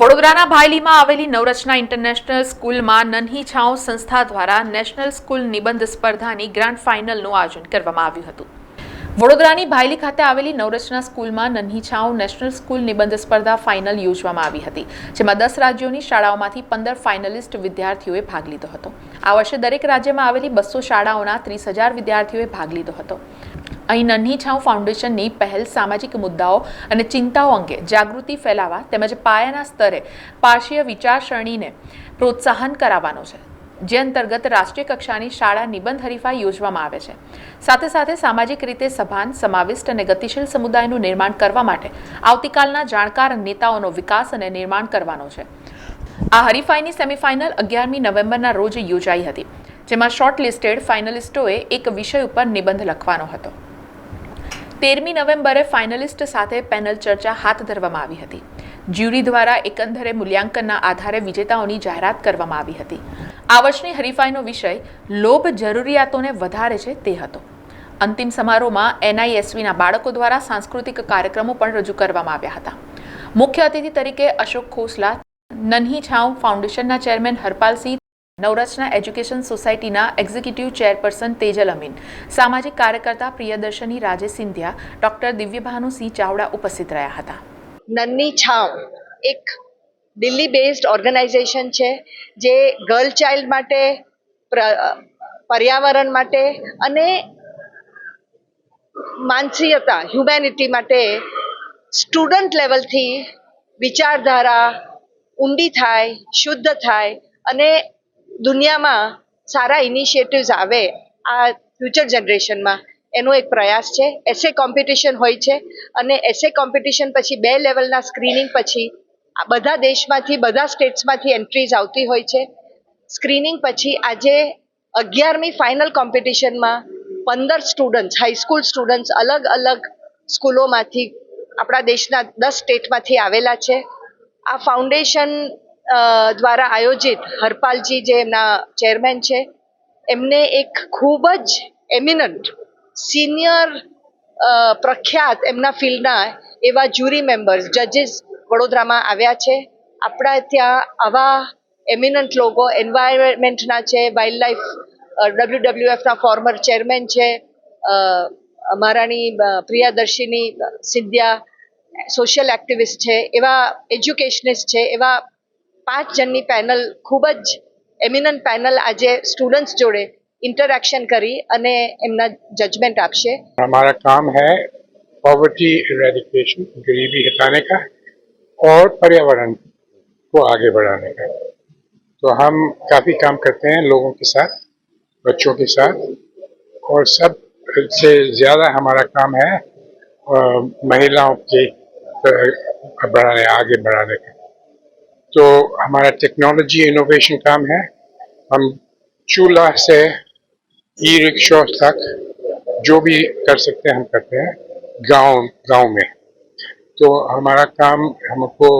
વડોદરાના ભાયલીમાં આવેલી નવરચના ઇન્ટરનેશનલ સ્કૂલમાં નન્હી છાંવ સંસ્થા દ્વારા નેશનલ સ્કૂલ નિબંધ સ્પર્ધાની ગ્રાન્ડ ફાઇનલનું આયોજન કરવામાં આવ્યું હતું. વડોદરાની ભાયલી ખાતે આવેલી નવરચના સ્કૂલમાં નન્હી છાંવ નેશનલ સ્કૂલ નિબંધ સ્પર્ધા ફાઇનલ યોજવામાં આવી હતી, જેમાં દસ રાજ્યોની શાળાઓમાંથી પંદર ફાઇનલિસ્ટ વિદ્યાર્થીઓએ ભાગ લીધો હતો. આ વર્ષે દરેક રાજ્યમાં આવેલી બસો શાળાઓના ત્રીસ હજાર વિદ્યાર્થીઓએ ભાગ લીધો હતો. અહીં નન્હી છાંવ ફાઉન્ડેશનની પહેલ, સામાજિક મુદ્દાઓ અને ચિંતાઓ અંગે જાગૃતિ ફેલાવવા તેમજ પાયાના સ્તરે પાર્શ્વીય વિચારસરણીને પ્રોત્સાહન કરાવવાનો છે, જે અંતર્ગત રાષ્ટ્રીય કક્ષાની શાળા નિબંધ હરીફાઈ યોજવામાં આવે છે. સાથે સાથે સામાજિક રીતે સભાન, સમાવિષ્ટ અને ગતિશીલ સમુદાયનું નિર્માણ કરવા માટે આવતીકાલના જાણકાર નેતાઓનો વિકાસ અને નિર્માણ કરવાનો છે. આ હરીફાઈની સેમિફાઇનલ અગિયારમી નવેમ્બરના રોજ યોજાઈ હતી, જેમાં શોર્ટ લિસ્ટેડ ફાઇનલિસ્ટોએ એક વિષય ઉપર નિબંધ લખવાનો હતો. તેરમી નવેમ્બરે ફાઇનલિસ્ટ સાથે પેનલ ચર્ચા હાથ ધરવામાં આવી હતી. જ્યુરી દ્વારા એકંદરે મૂલ્યાંકનના આધારે વિજેતાઓની જાહેરાત કરવામાં આવી હતી. આ વર્ષની હરીફાઈનો વિષય, લોભ જરૂરિયાતોને વધારે છે તે હતો. અંતિમ સમારોહમાં એનઆઈએસવીના બાળકો દ્વારા સાંસ્કૃતિક કાર્યક્રમો પણ રજૂ કરવામાં આવ્યા હતા. મુખ્ય અતિથિ તરીકે અશોક ખોસલા, નન્હી છાંવ ફાઉન્ડેશનના ચેરમેન હરપાલસિંહ નવરચના એજ્યુકેશન સોસાયટીના એક્ઝિક્યુટિવ ચેરપર્સન તેજલ અમીન. સામાજિક કાર્યકર્તા પ્રિયદર્શની રાજે સિંધિયા, ડોક્ટર દિવ્યભાનુસિંહ ચાવડા ઉપસ્થિત રહ્યા હતા. નન્ની છાવ એક દિલ્હી બેઝડ ઓર્ગેનાઇઝેશન છે, જે ગર્લ ચાઇલ્ડ માટે પર્યાવરણ માટે અને માનસીયતા હ્યુમેનિટી માટે સ્ટુડન્ટ લેવલથી વિચારધારા ઊંડી થાય, શુદ્ધ થાય અને દુનિયામાં સારા ઇનિશિયેટિવ્સ આવે આ ફ્યુચર જનરેશનમાં એનો એક પ્રયાસ છે. એસે કોમ્પિટિશન હોય છે અને એસે કોમ્પિટિશન પછી બે લેવલના સ્ક્રીનિંગ પછી આ બધા દેશમાંથી, બધા સ્ટેટ્સમાંથી એન્ટ્રીઝ આવતી હોય છે. સ્ક્રીનિંગ પછી આજે અગિયારમી ફાઇનલ કોમ્પિટિશનમાં પંદર સ્ટુડન્ટ્સ હાઈસ્કૂલ સ્ટુડન્ટ્સ અલગ અલગ સ્કૂલોમાંથી આપણા દેશના દસ સ્ટેટમાંથી આવેલા છે. આ ફાઉન્ડેશન દ્વારા આયોજિત હરપાલજી જે એમના ચેરમેન છે, એમને એક ખૂબ જ એમિનન્ટ સિનિયર પ્રખ્યાત એમના ફિલ્ડના એવા જ્યુરી મેમ્બર્સ, જજીસ વડોદરામાં આવ્યા છે. આપણા ત્યાં આવા એમિનન્ટ લોકો, એન્વાયરમેન્ટના છે વાઇલ્ડ લાઈફ એફના ફોર્મર ચેરમેન છે અમારાની પ્રિયાદર્શિની, સિંધિયા, સોશિયલ એક્ટિવિસ્ટ છે, એવા એજ્યુકેશનિસ્ટ છે, એવા પાંચ જણની પેનલ ખૂબ જ એમિનન્ટ પેનલ આજે સ્ટુડન્ટ્સ જોડે ઇન્ટરેક્શન કરી અને એમના જજમેન્ટ આપશે हमारा काम है पॉवर्टी इरेडिकेशन गरीबी हटाने का और पर्यावरण को आगे बढ़ाने का तो हम काफ़ी काम करते हैं लोगों के साथ बच्चों के साथ और सब से ज़्यादा हमारा काम है अ, महिलाओं के अ, बढ़ाने आगे बढ़ाने का तो हमारा टेक्नोलॉजी इनोवेशन काम है। हम चूल्हा से ई रिक्शा तक जो भी कर सकते हैं, हम करते हैं, गाँव गाँव में। तो हमारा काम, हमको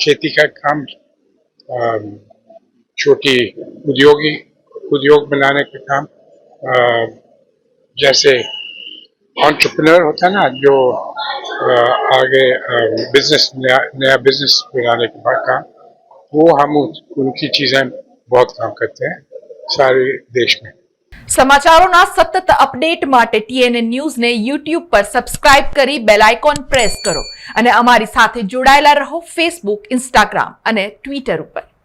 खेती का काम छोटी उद्योगी, उद्योग बनाने का काम जैसे ऑन्टरप्रनर होता है ना, जो आगे बिज़नेस नया नया बिज़नेस बनाने का काम वो हम उन- उनकी चीज़ें बहुत काम करते हैं सारे देश में સમાચારોના સતત અપડેટ માટે ટીએનએ ન્યૂઝને યુટ્યુબ પર સબસ્ક્રાઇબ કરી બેલ આઇકોન પ્રેસ કરો અને અમારી સાથે જોડાયેલા રહો ફેસબુક ઇન્સ્ટાગ્રામ અને ટ્વિટર ઉપર